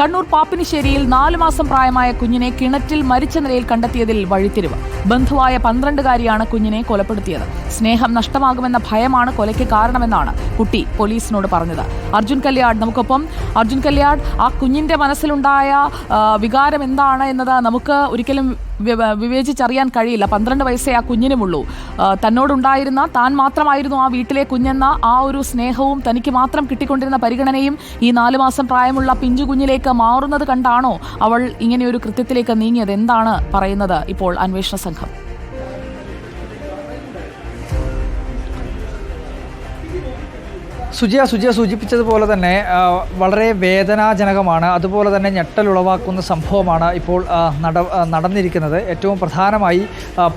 കണ്ണൂർ പാപ്പിനിശ്ശേരിയിൽ നാലു മാസം പ്രായമായ കുഞ്ഞിനെ കിണറ്റിൽ മരിച്ച നിലയിൽ കണ്ടെത്തിയതിൽ വഴിത്തിരിവ്. ബന്ധുവായ പന്ത്രണ്ടുകാരിയാണ് കുഞ്ഞിനെ കൊലപ്പെടുത്തിയത്. സ്നേഹം നഷ്ടമാകുമെന്ന ഭയമാണ് കൊലയ്ക്ക് കാരണമെന്നാണ് കുട്ടി പോലീസിനോട് പറഞ്ഞത്. അർജുൻ കല്യാൺ നമുക്കൊപ്പം അർജുൻ കല്യാൺ ആ കുഞ്ഞിന്റെ മനസ്സിലുണ്ടായ വികാരം എന്താണ് എന്നത് നമുക്ക് ഒരിക്കലും വിവേചിച്ചറിയാൻ കഴിയില്ല. പന്ത്രണ്ട് വയസ്സേ ആ കുഞ്ഞിനുമുള്ളൂ. തന്നോടുണ്ടായിരുന്ന താൻ മാത്രമായിരുന്നു ആ വീട്ടിലെ കുഞ്ഞെന്ന ആ ഒരു സ്നേഹവും തനിക്ക് മാത്രം കിട്ടിക്കൊണ്ടിരുന്ന പരിഗണനയും ഈ നാലു മാസം പ്രായമുള്ള പിഞ്ചു കുഞ്ഞിലേക്ക് മാറുന്നത് കണ്ടാണോ അവൾ ഇങ്ങനെയൊരു കൃത്യത്തിലേക്ക് നീങ്ങിയത്? എന്താണ് പറയുന്നത് ഇപ്പോൾ അന്വേഷണ സംഘം? സുജിയ സുജിയ സൂചിപ്പിച്ചതുപോലെ തന്നെ വളരെ വേദനാജനകമാണ് അതുപോലെ തന്നെ ഞെട്ടലുളവാക്കുന്ന സംഭവമാണ് ഇപ്പോൾ നട നടന്നിരിക്കുന്നത്. ഏറ്റവും പ്രധാനമായി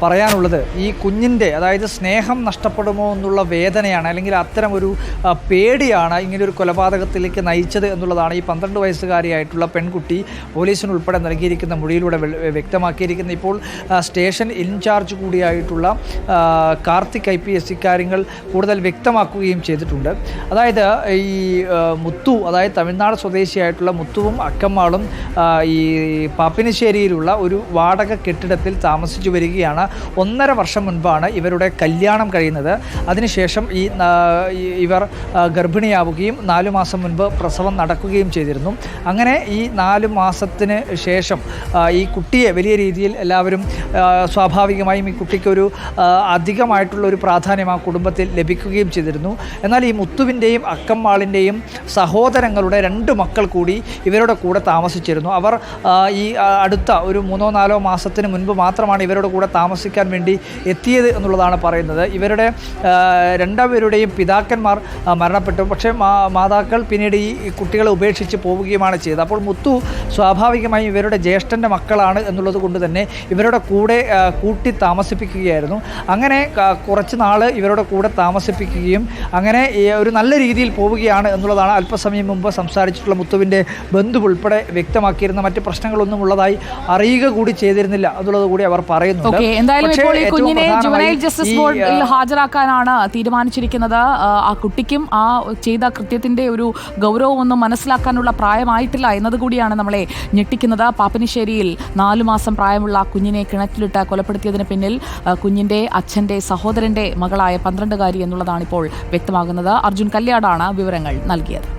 പറയാനുള്ളത് ഈ കുഞ്ഞിന്റെ അതായത് സ്നേഹം നഷ്ടപ്പെടുമോ എന്നുള്ള വേദനയാണ് അല്ലെങ്കിൽ അത്തരമൊരു പേടിയാണ് ഇങ്ങനെയൊരു കൊലപാതകത്തിലേക്ക് നയിച്ചത് എന്നുള്ളതാണ് ഈ പന്ത്രണ്ട് വയസ്സുകാരിയായിട്ടുള്ള പെൺകുട്ടി പോലീസിന് ഉൾപ്പെടെ നൽകിയിരിക്കുന്ന മൊഴിയിലൂടെ വ്യക്തമാക്കിയിരിക്കുന്ന വ്യക്തമാക്കിയിരിക്കുന്നത്. ഇപ്പോൾ സ്റ്റേഷൻ ഇൻചാർജ് കൂടിയായിട്ടുള്ള കാർത്തിക് ഐ പി എസ് ഇക്കാര്യങ്ങൾ കൂടുതൽ വ്യക്തമാക്കുകയും ചെയ്തിട്ടുണ്ട്. അതായത് ഈ മുത്തു അതായത് തമിഴ്നാട് സ്വദേശിയായിട്ടുള്ള മുത്തുവും അക്കമ്മാളും ഈ പാപ്പിനിശ്ശേരിയിലുള്ള ഒരു വാടക കെട്ടിടത്തിൽ താമസിച്ചു വരികയാണ്. ഒന്നര വർഷം മുൻപാണ് ഇവരുടെ കല്യാണം കഴിയുന്നത്. അതിനുശേഷം ഈ ഇവർ ഗർഭിണിയാവുകയും നാലു മാസം മുൻപ് പ്രസവം നടക്കുകയും ചെയ്തിരുന്നു. അങ്ങനെ ഈ നാലു മാസത്തിന് ശേഷം ഈ കുട്ടിയെ വലിയ രീതിയിൽ എല്ലാവരും സ്വാഭാവികമായും ഈ കുട്ടിക്കൊരു അധികമായിട്ടുള്ള ഒരു പ്രാധാന്യം ആ കുടുംബത്തിൽ ലഭിക്കുകയും ചെയ്തിരുന്നു. എന്നാൽ ഈ മുത്തുവിന്റെയും അക്കമ്മാളിന്റെയും സഹോദരങ്ങളുടെ രണ്ട് മക്കൾ കൂടി ഇവരുടെ കൂടെ താമസിച്ചിരുന്നു. അവർ ഈ അടുത്ത ഒരു മൂന്നോ നാലോ മാസത്തിന് മുൻപ് മാത്രമാണ് ഇവരുടെ കൂടെ താമസിക്കാൻ വേണ്ടി എത്തിയത് എന്നുള്ളതാണ് പറയുന്നത്. ഇവരുടെ രണ്ടുപേരുടെയും പിതാക്കന്മാർ മരണപ്പെട്ടു. പക്ഷേ മാതാക്കൾ പിന്നീട് ഈ കുട്ടികളെ ഉപേക്ഷിച്ച് പോവുകയുമാണ് ചെയ്തത്. അപ്പോൾ മുത്തു സ്വാഭാവികമായും ഇവരുടെ ജ്യേഷ്ഠന്റെ മക്കളാണ് എന്നുള്ളത് കൊണ്ട് തന്നെ ഇവരുടെ കൂടെ കൂട്ടി താമസിപ്പിക്കുകയായിരുന്നു. അങ്ങനെ കുറച്ച് നാൾ ഇവരുടെ കൂടെ താമസിപ്പിക്കുകയും അങ്ങനെ ഒരു നല്ല രീതിയിൽ പോവുകയാണ് എന്നുള്ളതാണ് അല്പസമയം മുമ്പ് സംസാരിച്ചിട്ടുള്ള മുത്തുവിന്റെ ബന്ധു ഉൾപ്പെടെ വ്യക്തമാക്കിയിരുന്ന മറ്റ് പ്രശ്നങ്ങളൊന്നും ഉള്ളതായി അറിയുക കൂടി ചെയ്തിരുന്നില്ല എന്നുള്ളത് കൂടി അവർ പറയുന്നു ഹാജരാക്കാനാണ് തീരുമാനിച്ചിരിക്കുന്നത്. ആ, കുട്ടിക്കും ആ ചെയ്ത കൃത്യത്തിന്റെ ഒരു ഗൗരവമൊന്നും മനസ്സിലാക്കാനുള്ള പ്രായമായിട്ടില്ല എന്നതുകൂടിയാണ് നമ്മളെ ഞെട്ടിക്കുന്നത്. പാപ്പനിശ്ശേരിയിൽ നാലു മാസം പ്രായമുള്ള ആ കുഞ്ഞിനെ കിണറ്റിലിട്ട് കൊലപ്പെടുത്തിയതിന് പിന്നിൽ കുഞ്ഞിന്റെ അച്ഛന്റെ സഹോദരന്റെ മകളായ പന്ത്രണ്ടുകാരി എന്നുള്ളതാണ് ഇപ്പോൾ വ്യക്തമാകുന്നത്. അർജുൻ കല്യാടാണ് വിവരങ്ങൾ നൽകിയത്